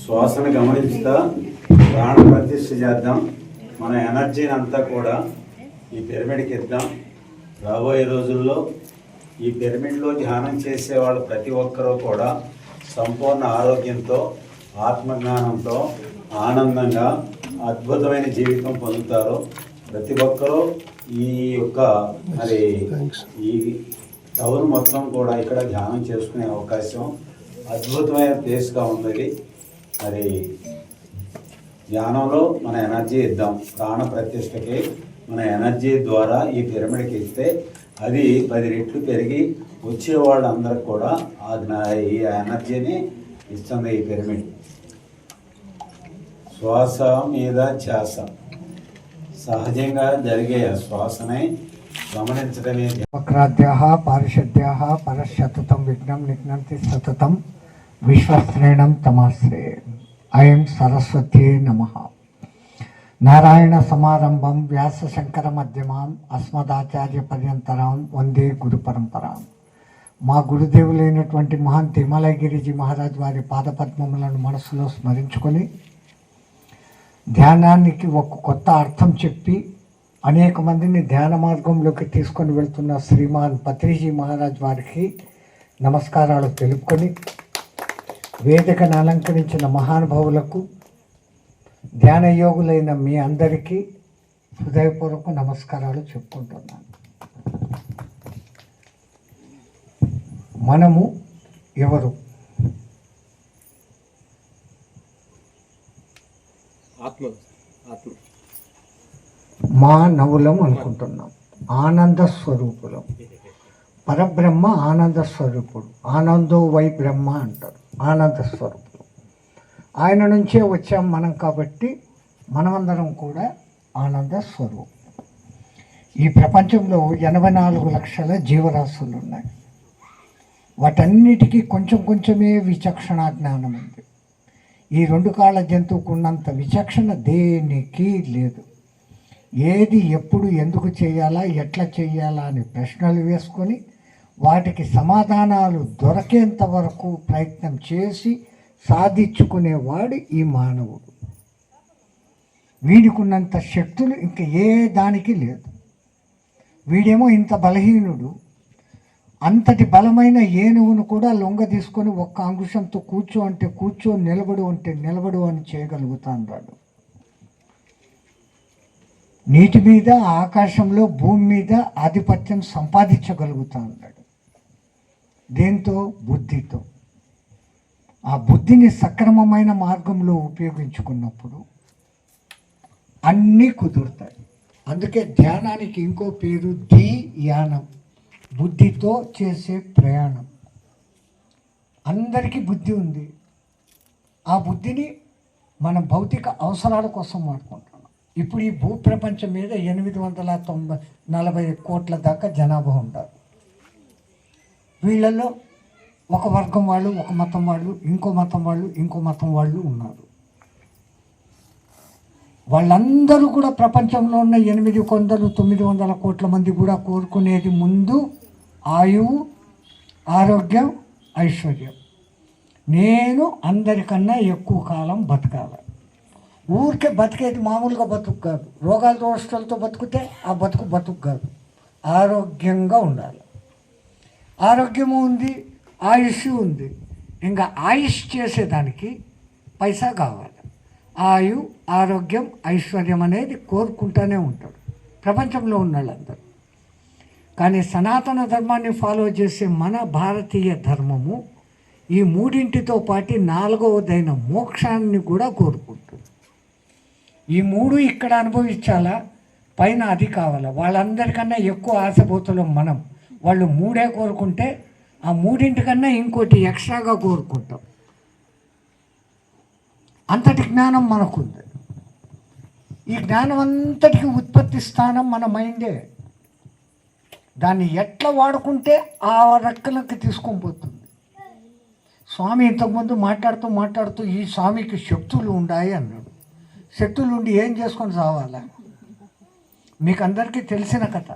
శ్వాసను గమనిస్తా ప్రాణ ప్రతిష్ఠ చేద్దాం. మన ఎనర్జీని అంతా కూడా ఈ పిరమిడ్కి ఇద్దాం. రాబోయే రోజుల్లో ఈ పిరమిడ్లో ధ్యానం చేసే వాళ్ళు ప్రతి ఒక్కరూ కూడా సంపూర్ణ ఆరోగ్యంతో ఆత్మజ్ఞానంతో ఆనందంగా అద్భుతమైన జీవితం పొందుతారు. ప్రతి ఒక్కరూ ఈ యొక్క మరి ఈ టౌన్ మొత్తం కూడా ఇక్కడ ధ్యానం చేసుకునే అవకాశం అద్భుతమైన ప్లేస్గా ఉన్నది మరి ధ్యానంలో మన ఎనర్జీ ఇద్దాం. ప్రాణ ప్రతిష్టకి మన ఎనర్జీ ద్వారా ఈ పిరమిడ్కి ఇస్తే అది పది రెట్లు పెరిగి వచ్చే వాళ్ళందరికి కూడా ఈ ఎనర్జీని ఇస్తుంది ఈ పిరమిడ్. శ్వాస మీద ధ్యాస. సహజంగా జరిగే ఆ శ్వాసనే గమనించడమే వక్రాద్యాः పారిషద్యాः పరశతతం విఘ్నం నిఘ్నంతి సతతం విశ్వశ్రేణం తమాశ్రే అయం సరస్వత్యే నమ. నారాయణ సమారంభం వ్యాస శంకర మధ్యమాం అస్మదాచార్య పర్యంతరాం వందే గురు పరంపరాం. మా గురుదేవులైనటువంటి మహాన్ తిమలగిరిజీ మహారాజ్ వారి పాదపద్మములను మనసులో స్మరించుకొని ధ్యానానికి ఒక కొత్త అర్థం చెప్పి అనేక మందిని ధ్యాన మార్గంలోకి తీసుకొని వెళ్తున్న శ్రీమాన్ పత్రిజీ మహారాజ్ వారికి నమస్కారాలు తెలుపుకొని వేదికను అలంకరించిన మహానుభావులకు ధ్యాన యోగులైన మీ అందరికీ హృదయపూర్వక నమస్కారాలు చెప్పుకుంటున్నాను. మనము ఎవరు? ఆత్మ మానవులం అనుకుంటున్నాం. ఆనంద స్వరూపులం. పరబ్రహ్మ ఆనంద స్వరూపుడు. ఆనందో వై బ్రహ్మ అంటారు. ఆనంద స్వరూపుడు ఆయన నుంచే వచ్చాం మనం కాబట్టి మనమందరం కూడా ఆనంద స్వరూపం ఈ ప్రపంచంలో ఎనభై నాలుగు లక్షల జీవరాశులు ఉన్నాయి. వాటన్నిటికీ కొంచెం కొంచెమే విచక్షణ జ్ఞానం ఉంది ఈ రెండు కాళ్ళ జంతువుకు ఉన్నంత విచక్షణ దేనికి లేదు. ఏది ఎప్పుడు ఎందుకు చేయాలా ఎట్లా చేయాలా అని ప్రశ్నలు వేసుకొని వాటికి సమాధానాలు దొరకేంత వరకు ప్రయత్నం చేసి సాధించుకునేవాడు ఈ మానవుడు. వీడికున్నంత శక్తులు ఇంకా ఏ దానికి లేదు. వీడేమో ఇంత బలహీనుడు అంతటి బలమైన ఏనుగును కూడా లొంగ తీసుకొని ఒక్క అంకుశంతో కూర్చో అంటే కూర్చో నిలబడు అంటే నిలబడు అని చేయగలుగుతాడు నీటి మీద ఆకాశంలో భూమి మీద ఆధిపత్యం సంపాదించగలుగుతా ఉన్నాడు దేంతో? బుద్ధితో. ఆ బుద్ధిని సక్రమమైన మార్గంలో ఉపయోగించుకున్నప్పుడు అన్నీ కుదురుతాయి. అందుకే ధ్యానానికి ఇంకో పేరు ధీ యానం బుద్ధితో చేసే ప్రయాణం. అందరికీ బుద్ధి ఉంది. ఆ బుద్ధిని మన భౌతిక అవసరాల కోసం వాడుకుంటాం. ఇప్పుడు ఈ భూ ప్రపంచం మీద ఎనిమిది వందల తొంభై నలభై కోట్ల దాకా జనాభా ఉంటారు వీళ్ళల్లో ఒక వర్గం వాళ్ళు ఒక మతం వాళ్ళు ఇంకో మతం వాళ్ళు ఇంకో మతం వాళ్ళు ఉన్నారు. వాళ్ళందరూ కూడా ప్రపంచంలో ఉన్న ఎనిమిది వందలు తొమ్మిది వందల కోట్ల మంది కూడా కోరుకునేది ముందు ఆయువు ఆరోగ్యం ఐశ్వర్యం. నేను అందరికన్నా ఎక్కువ కాలం బతకాలి. ఊరికే బతికేది మామూలుగా బతుకు కాదు. రోగాల దోషాలతో బతుకుతే ఆ బతుకు బతుకు కాదు. ఆరోగ్యంగా ఉండాలి. ఆరోగ్యము ఉంది ఆయుష్ ఉంది. ఇంకా ఆయుష్ చేసేదానికి పైసా కావాలి. ఆయు ఆరోగ్యం ఐశ్వర్యం అనేది కోరుకుంటూనే ఉంటాడు. ప్రపంచంలో ఉన్న వాళ్ళందరూ కానీ సనాతన ధర్మాన్ని ఫాలో చేసే మన భారతీయ ధర్మము ఈ మూడింటితో పాటు నాలుగవదైన మోక్షాన్ని కూడా కోరుకుంటుంది. ఈ మూడు ఇక్కడ అనుభవించాలా? పైన అది కావాలా? వాళ్ళందరికన్నా ఎక్కువ ఆశపోతులం మనం. వాళ్ళు మూడే కోరుకుంటే ఆ మూడింటికన్నా ఇంకోటి ఎక్స్ట్రాగా కోరుకుంటాం. అంతటి జ్ఞానం మనకుంది. ఈ జ్ఞానం అంతటికి ఉత్పత్తి స్థానం మన మైండే. దాన్ని ఎట్లా వాడుకుంటే ఆ రెక్కలకి తీసుకొని పోతుంది. స్వామి ఇంతకుముందు మాట్లాడుతూ మాట్లాడుతూ ఈ స్వామికి శక్తులు ఉన్నాయి అన్నాడు. శక్తులు ఉండి ఏం చేసుకొని సావాలా? మీకు అందరికీ తెలిసిన కథ.